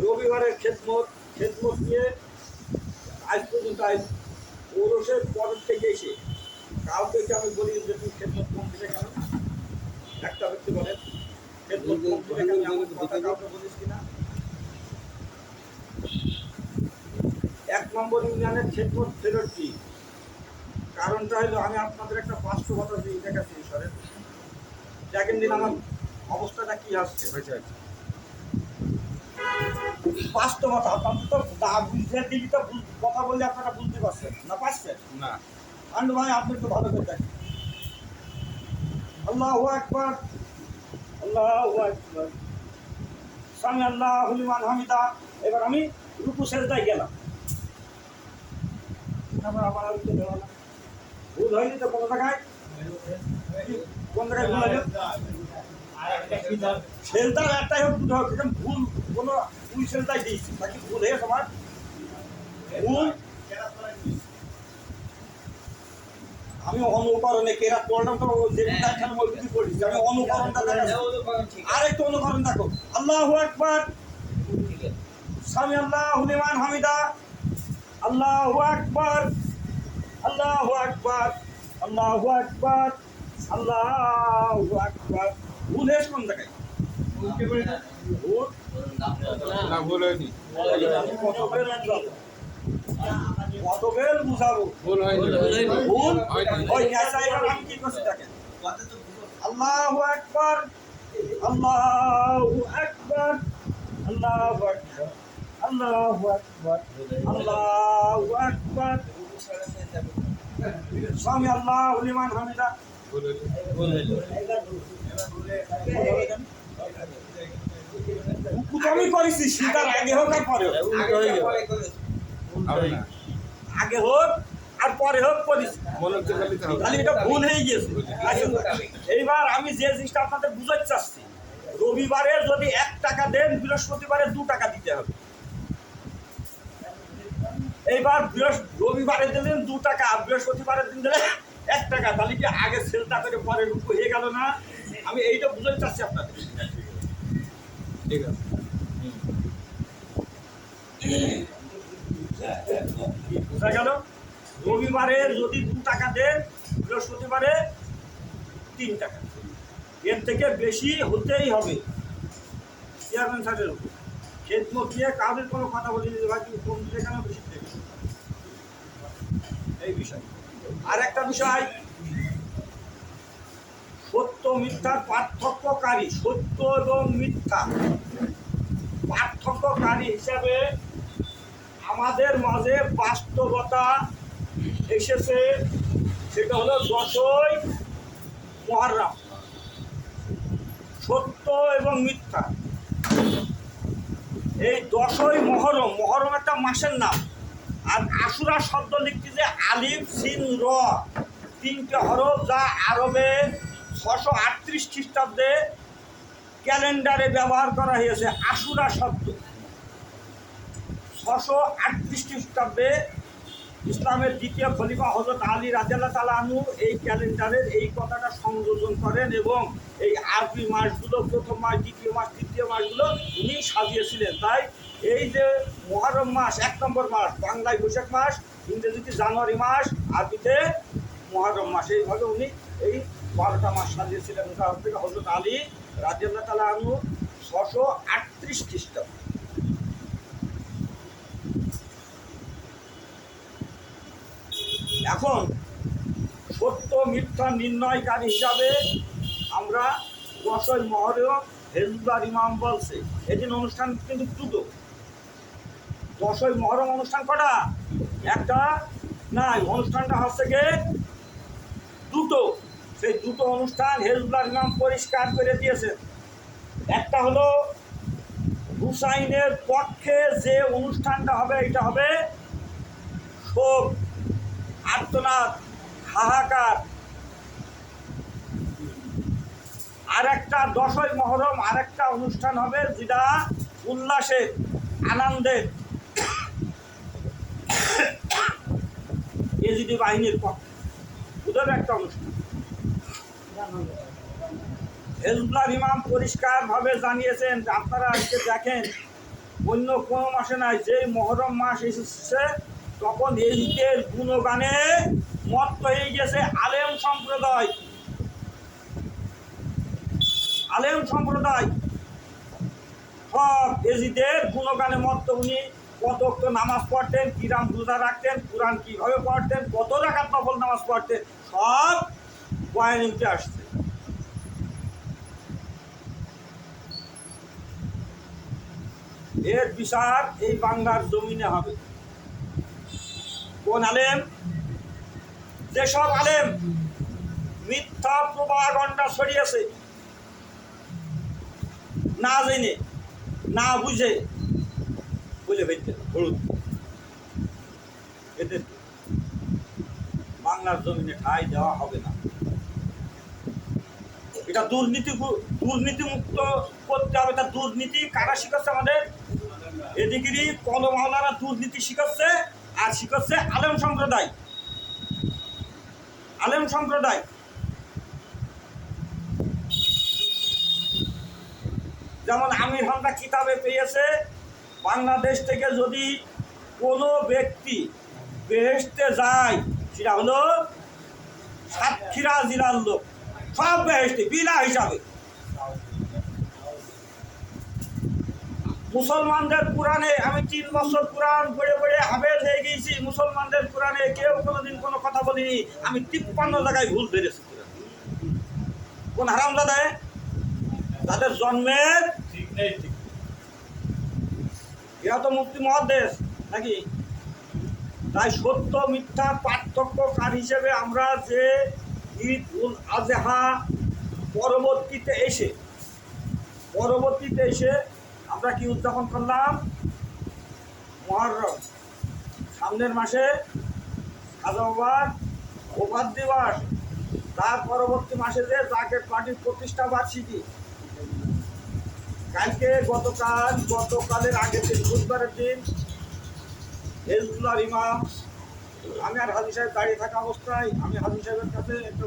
রবিবারের খেদমত খেদমত নিয়ে আজ পর্যন্ত আজ পৌরসের পর থেকে এসে কাউকে আমি বলি যে তুমি খেদমত কম দিলে কেন? একটা ব্যক্তি বলেন, খেদমত কম দিলে কেন? এমন কথা কাউকে বলিস কিনা? এক নম্বর ইউনিয়নের খেদমত ফেরত দিই কারণটা হলো আমি আপনাদের একটা পাঁচশো বাস্তবতা দিয়ে দেখাচ্ছি, ঈশ্বরের। দেখেন দিন আমার অবস্থাটা কি আসছে বাস্তবতা আপনাদের তো না বুঝতে দিলি তো কথা বললে আপনারা বুঝতে পারছেন না পারছেন? না। আন্ডু ভাই আপনি একটু ভালো করে দেখেন। আল্লাহ আকবার। আল্লাহ আকবার। সামি আল্লাহ হলিমান হামিদা। এবার আমি রুকু সেজদায় গেলাম। আবার আবার আর উঠতে। ভুল হয়নি তো কোনো জায়গায়? কোন জায়গায় ভুল সেলটার একটাই হোক দুটো হোক এখানে ভুল কোনো দুই সেলটাই দিয়েছি। নাকি ভুল হয়ে তোমার ভুল। আমি অনুকরণে কেরা পড়লাম তো যে দেখার পড়েছি আমি অনুকরণটা দেখাচ্ছি। আরেকটু অনুকরণ দেখো। আল্লাহু আকবার। সামি আল্লাহ হুলিমান হামিদা। আল্লাহ আকবার। আল্লাহ আকবার। আল্লাহু আকবার। আল্লাহু আকবার। ভুল হয়েছে কোন জায়গায়? ভুল হয়নি। কত বেল বুঝাবো। ভুল হয়নি। ভুল হয়নি। আচ্ছা এবার আমি কি করছি দেখেন? আল্লাহু আকবার আল্লাহু আকবার আল্লাহু আকবার আল্লাহু আকবার আল্লাহু আকবার। স্বামী আল্লাহ লিমান হামিদা। ভুল হয়নি। আমি করেছি শীতার আগে হোক আর পরে হোক। আগে হোক আর পরে হোক। করেছি। মনে তাহলে এটা ভুল হয়ে গিয়েছে। এইবার আমি যে জিনিসটা আপনাদের বুঝাতে চাচ্ছি রবিবারে যদি এক টাকা দেন বৃহস্পতিবারে দু টাকা দিতে হবে। এইবার রবিবারে দিলেন দু টাকা বৃহস্পতিবারের দিন দিলে এক টাকা। তাহলে কি আগে সেলটা করে পরে রূপ হয়ে গেল না? আমি এইটা বুঝাতে চাচ্ছি আপনাদের। ঠিক আছে। বোঝা গেল? রবিবারে যদি দু টাকা দেন, বৃহস্পতিবারে তিন টাকা। এর থেকে বেশি হতেই হবে। চেয়ারম্যান স্যারের উপর। খেদমত নিয়ে কাউদের কোনো কথা বলি যে ভাই তুমি কম দিলে কেন বেশি দেবে এই বিষয়। আর একটা বিষয় মিথ্যার পার্থক্যকারী, সত্য এবং মিথ্যা। পার্থক্যকারী হিসাবে আমাদের মাঝে বাস্তবতা এসেছে, সেটা হলো দশই মহারাম। সত্য এবং মিথ্যা। এই দশই মহরম মহরম একটা মাসের নাম। আর আশুরা শব্দ লিখতে যে আলিফ, সিন, র। তিনটে হরফ যা আরবে ছশো আটত্রিশ খ্রিস্টাব্দে ক্যালেন্ডারে ব্যবহার করা হয়েছে আশুরা শব্দ। ছশো আটত্রিশ খ্রিস্টাব্দে ইসলামের দ্বিতীয় খলিফা হজরত আলী রাজাল্লাহ তালানু এই ক্যালেন্ডারের এই কথাটা সংযোজন করেন এবং এই আরবি মাসগুলো, প্রথম মাস, দ্বিতীয় মাস, তৃতীয় মাসগুলো উনি সাজিয়েছিলেন। তাই এই যে মহারম মাস, এক নম্বর মাস, বাংলায় বৈশাখ মাস, ইংরেজিতে জানুয়ারি মাস, আরবিতে মহারম মাস, এইভাবে উনি এই বারোটা মাস সাজিয়েছিলেন তার থেকে হজরত আলী রাজিয়াল্লাহ তালা আনু ছশো আটত্রিশ খ্রিস্টাব্দ। এখন সত্য, মিথ্যা, নির্ণয়কারী হিসাবে আমরা দশই মহরম হেজবার ইমাম বলছে। এদিন অনুষ্ঠান কিন্তু দুটো। দশই মহরম অনুষ্ঠান কটা? একটা নাই, অনুষ্ঠানটা হচ্ছে গিয়ে দুটো। সেই দুটো অনুষ্ঠান হেজবার ইমাম পরিষ্কার করে দিয়েছেন। একটা হলো হুসাইনের পক্ষে যে অনুষ্ঠানটা হবে, এটা হবে শোক, আর্তনাদ, হাহাকার। আর একটা দশই মহরম আর একটা অনুষ্ঠান হবে যেটা উল্লাসের, আনন্দের। এজিডি বাহিনীর পক্ষে। ওদের একটা অনুষ্ঠান? হেজবুল্লাহ ইমাম পরিষ্কারভাবে জানিয়েছেন, আপনারা আজকে দেখেন, অন্য কোনো মাসে নাই, যেই মহরম মাস এসেছে, তখন এই ঈদের গুণগানে মত্ত হয়ে গেছে আলেম সম্প্রদায়। আলেম সম্প্রদায়। সব এজিদের গুণগানে মত্ত, উনি কত তো নামাজ পড়তেন কিরাম রোজা রাখতেন, কোরআন কীভাবে পড়তেন, কত রাখাত নফল নামাজ পড়তেন, সব বয়ানিতে আসছে এর বিচার এই বাংলার জমিনে হবে। কোন আলেম? যেসব আলেম মিথ্যা প্রবাগণ্ডা ছড়িয়েছে, না জেনে, না বুঝে, বলে ফেলতে হলুদ এদের বাংলার জমিনে ঠাই দেওয়া হবে না। এটা দুর্নীতি দুর্নীতি মুক্ত করতে হবে তা দুর্নীতি কারা শিখাচ্ছে আমাদের? এদিকেরই কলমহলারা দুর্নীতি শিখাচ্ছে, আর শিখাচ্ছে আলেম সম্প্রদায়। আলেম সম্প্রদায়। যেমন আমির হামদা কিতাবে পেয়েছে, বাংলাদেশ থেকে যদি কোনো ব্যক্তি বেহেস্তে যায়, সেটা হলো সাতক্ষীরা জেলার লোক। সব বেহেস্তে বিনা হিসাবে। মুসলমানদের কোরআনে আমি তিন বছর কোরআন পড়ে পড়ে হাবেল হয়ে গিয়েছি। মুসলমানদের কোরআনে কেউ কোনোদিন কোনো কথা বলিনি। আমি তিপ্পান্ন জায়গায় ভুল ধরেছি কোন হারাম দাদায় তাদের জন্মের এরা তো মুক্তি মহাদেশ নাকি? তাই সত্য মিথ্যার পার্থক্যকার হিসেবে আমরা যে ঈদ উল আজহা পরবর্তীতে এসে পরবর্তীতে এসে আমরা কি উদযাপন করলাম? মহরম। সামনের মাসে খাজাবাদ ওবাদ দিবস। তার পরবর্তী মাসে যে জাকেট পার্টির প্রতিষ্ঠা বার্ষিকী। কালকে গতকাল, গতকালের আগের দিন, বুধবারের দিন হেজবুল্লাহ ইমাম আমি আর হাজি সাহেব দাঁড়িয়ে থাকা অবস্থায় আমি হাজি সাহেবের কাছে একটু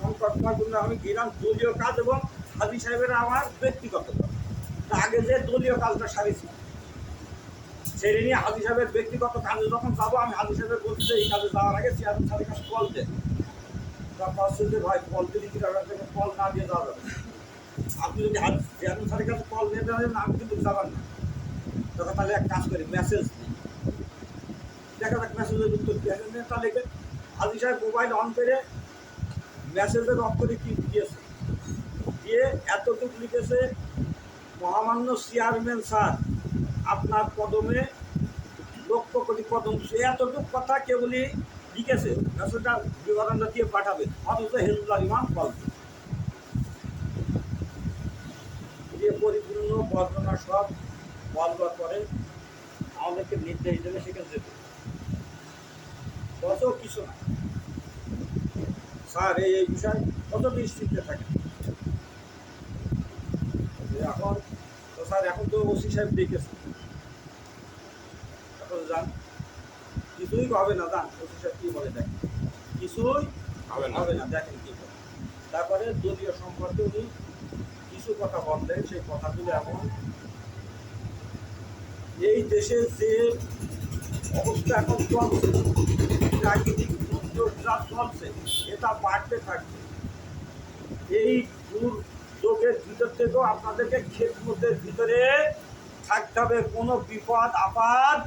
সংকট করলে আমি গেলাম দলীয় কাজ এবং হাজি সাহেবের আমার ব্যক্তিগত কাজ। আগে যে দলীয় কাজটা সারিছি সেটা নিয়ে হাজি সাহেবের ব্যক্তিগত কাজে যখন যাব, আমি হাজি সাহেবের বলছি যে, এই কাজে যাওয়ার আগে চেয়ারম্যান সাহেবের কাছে কল দেন তা বলছে যে, ভাই, কল দিলে কি কল না দিয়ে যাওয়া যাবে আপনি যদি চেয়ারম্যান স্যারের কাছে কল নিয়ে দেবেন আমি কিন্তু যাবার না। তখন তাহলে এক কাজ করি, মেসেজ দেখা যাক মেসেজের উত্তর দিয়ে তাহলে হাজি সাহেব মোবাইল অন করে মেসেজের অক্ষরে কি দিয়েছে দিয়ে এতটুকু লিখেছে, মহামান্য চেয়ারম্যান স্যার আপনার কদমে লক্ষ কোটি কদম। সে এতটুকু কথা কেবলই লিখেছে। মেসেজটা বিবরণটা দিয়ে পাঠাবে। অথচ হেজুল্লাহ ইমাম দিয়েছে। দিয়ে পরিপূর্ণ বর্ণনা সব বলবার করে আমাদেরকে নির্দেশ দেবে সেখানে যেতে কত কিছু না। স্যার এই এই বিষয় কত নিশ্চিন্তে থাকে এখন তো স্যার এখন তো ওসি সাহেব দেখেছে এখন যান। কিছুই হবে না যান। ওসি সাহেব কী বলে দেখেন। কিছুই হবে না। হবে না দেখেন কী বলে। তারপরে দলীয় সম্পর্কে উনি কিছু কথা বললেন সেই কথাগুলো এমন। এই দেশে যে অবস্থা এখন চলছে প্রাকৃতিক দুর্যোগ চলছে এটা বাড়তে থাকবে এই দুর্যোগের ভিতর থেকেও আপনাদেরকে খেদমতের ভিতরে থাকতে হবে কোনো বিপদ, আপদ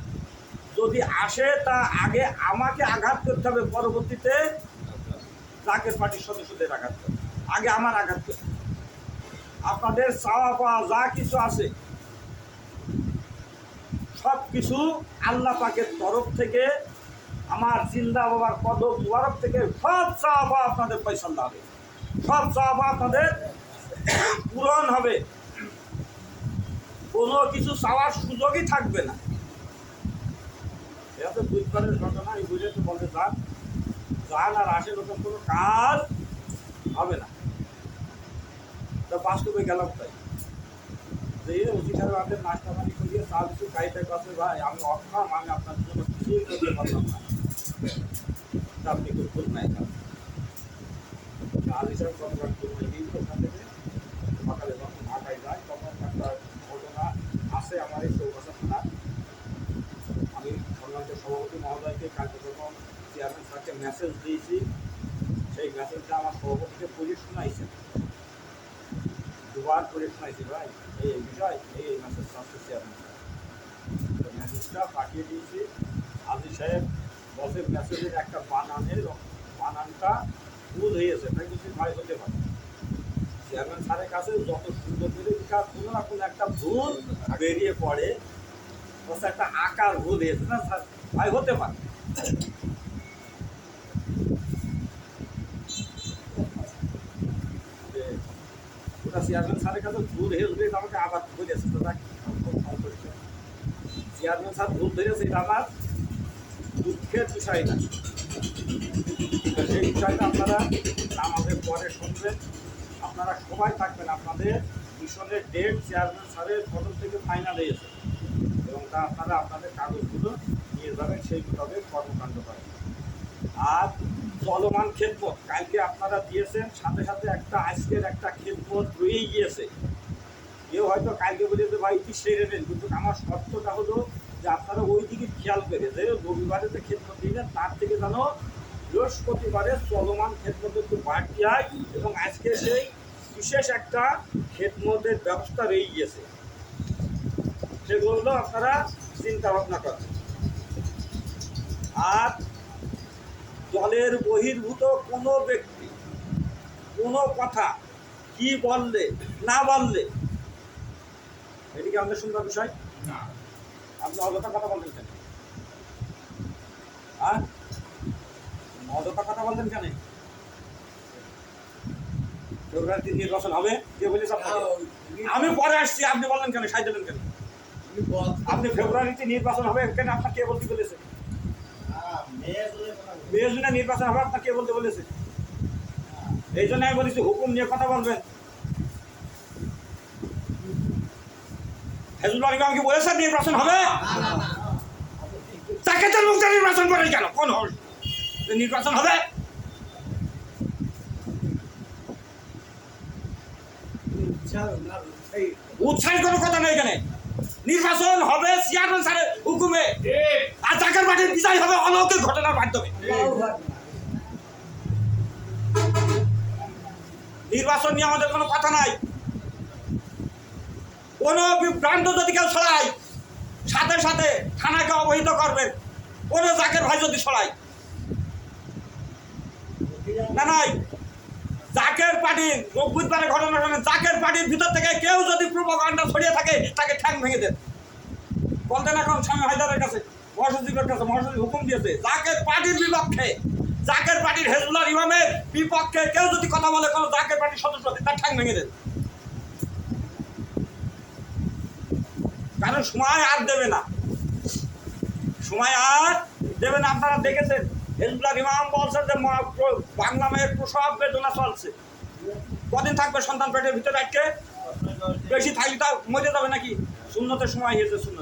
যদি আসে, তা আগে আমাকে আঘাত করতে হবে পরবর্তীতে জাকের পার্টির সদস্যদের আঘাত করতে। আগে আমার আঘাত করতে। আপনাদের চাওয়া পাওয়া যা কিছু আছে সব কিছু আল্লাহ পাকের তরফ থেকে আমার জিন্দা বাবার কদম মুবারক থেকে সব চাওয়া আপনাদের পয়সা হবে সব চাওয়া আপনাদের পূরণ হবে। কোনো কিছু চাওয়ার সুযোগই থাকবে না। এটা তো বুধবারের ঘটনা এই বুঝে তো বলতে যান যান আর আসে ওরকম কোনো কাজ হবে না। তা বাস্তবে গেলাম তাই। যে ওসি সাহেব আমাদের নাস্তা পানি করিয়ে চা কিছু গাড়িটার কাছে ভাই, আমি অক্ষম আমি আপনার জন্য কিছুই করতে পারলাম না। আপনি তো নাই আর থেকে সকালে যখন ঢাকায় যায় তখন একটা ঘটনা আসে আমার এই চৌকাশা থানার আমি সংগ্রান্ত সভাপতি মহোদয়কে কার্যক্রম চেয়ারম্যান স্যারকে মেসেজ দিয়েছি, সেই মেসেজটা আমার সভাপতিকে পুলিশ শোনাইছে। দুবার করে ভাই। এই বিষয়, এই মেসেজ আসছে চেয়ারম্যান মেসেজটা পাঠিয়ে দিয়েছি। আজি সাহেব বসে মেসেজের একটা বানানের বানানটা ভুল হয়েছে, তাই কিছু ভয় হতে পারে। চেয়ারম্যান স্যারের কাছে যত সুন্দর করে লেখা কোনো না কোনো একটা ভুল বেরিয়ে পড়ে, বসে একটা আকার ভুল হয়েছে, না স্যার? ভাই হতে পারে। ওটা চেয়ারম্যান স্যারের কাছে ভুল এটা আমাকে আবার ফোন করেছে চেয়ারম্যান স্যার ভুল ধরেছে, এটা আমার দুঃখের তো সেই বিষয়টা আপনারা আমাদের পরে শুনবেন। আপনারা সবাই থাকবেন আপনাদের মিশনের ডেট, চেয়ারম্যান স্যারের তরফ থেকে ফাইনাল হয়েছে এবং তা আপনারা আপনাদের কাগজগুলো নিয়ে যাবেন, সেই মোতাবেক কর্মকাণ্ড করেন। আর চলমান খেদমত কালকে আপনারা দিয়েছেন, সাথে সাথে একটা আজকের একটা খেদমত রয়েই গিয়েছে। কেউ হয়তো কালকে বলে যে ভাই সেরে নেন? কিন্তু আমার শর্তটা হলো যে আপনারা ওই দিকে খেয়াল করে যে রবিবারে যে খেদমত দিলেন তার থেকে যেন বৃহস্পতিবারে চলমান খেদমত একটু বাড়তি হয় এবং আজকে সেই বিশেষ একটা খেদমতের ব্যবস্থা রয়ে গিয়েছে সেগুলো আপনারা চিন্তা ভাবনা করেন। আর দলের বহির্ভূত কোনো ব্যক্তি, কোনো কথা কি বললে, না বললে এটি কি আমাদের সুন্দর বিষয়? না। আপনি অযথা কথা বললেন কেন? আর অযথা কথা বললেন কেন? ফেব্রুয়ারিতে নির্বাচন হবে কে বলেছে আপনাকে? আমি পরে আসছি আপনি বললেন কেন? সাই দিলেন কেন? আপনি ফেব্রুয়ারিতে নির্বাচন হবে কেন আপনার কে বলতে বলেছে? মে জুনে নির্বাচন হবে আপনার কে বলতে বলেছে? এই জন্য আমি বলেছি হুকুম নিয়ে কথা বলবেন। হেজুল্লাহ ইমাম কি বলেছেন নির্বাচন হবে? তাকে তো মুক্ত নির্বাচন করে কেন? কোন হল? নির্বাচন হবে? উৎসাহের কোনো কথা নেই এখানে। নির্বাচন হবে চেয়ারম্যান স্যারের হুকুমে। আর চাকের পার্টির বিজয় হবে অলৌকিক ঘটনার মাধ্যমে। নির্বাচন নিয়ে আমাদের কোনো কথা নাই। কোনো বিভ্রান্ত যদি কেউ ছড়ায়, সাথে সাথে থানাকে অবহিত করবেন। কোনো জাকের ভাই যদি ছড়ায়। না, নাই। জাকের পার্টির বুধবারে ঘটনা ঘটনা জাকের পার্টির ভিতর থেকে কেউ যদি প্রোপাগান্ডা ছড়িয়ে থাকে, তাকে ঠ্যাং ভেঙে দেন। বলতেন এখন স্বামী হায়দারের কাছে? মহাসচিবের কাছে মহাসচিব হুকুম দিয়েছে। জাকের পার্টির বিপক্ষে, জাকের পার্টির হেজবুল্লাহ ইমামের বিপক্ষে কেউ যদি কথা বলে কোনো জাকের পার্টির সদস্য, তার ঠ্যাং ভেঙে দেন। কারণ সময় আর দেবে না? সময় আর দেবে না, আপনারা দেখেছেন, হেজবুল্লাহ ইমাম বলছেন যে বাংলা মেয়ের প্রসব বেদনা চলছে। কদিন থাকবে সন্তান পেটের ভিতরে আটকে বেশি থাকলে তা মরে যাবে নাকি? শূন্যতের সময় হয়েছে শূন্য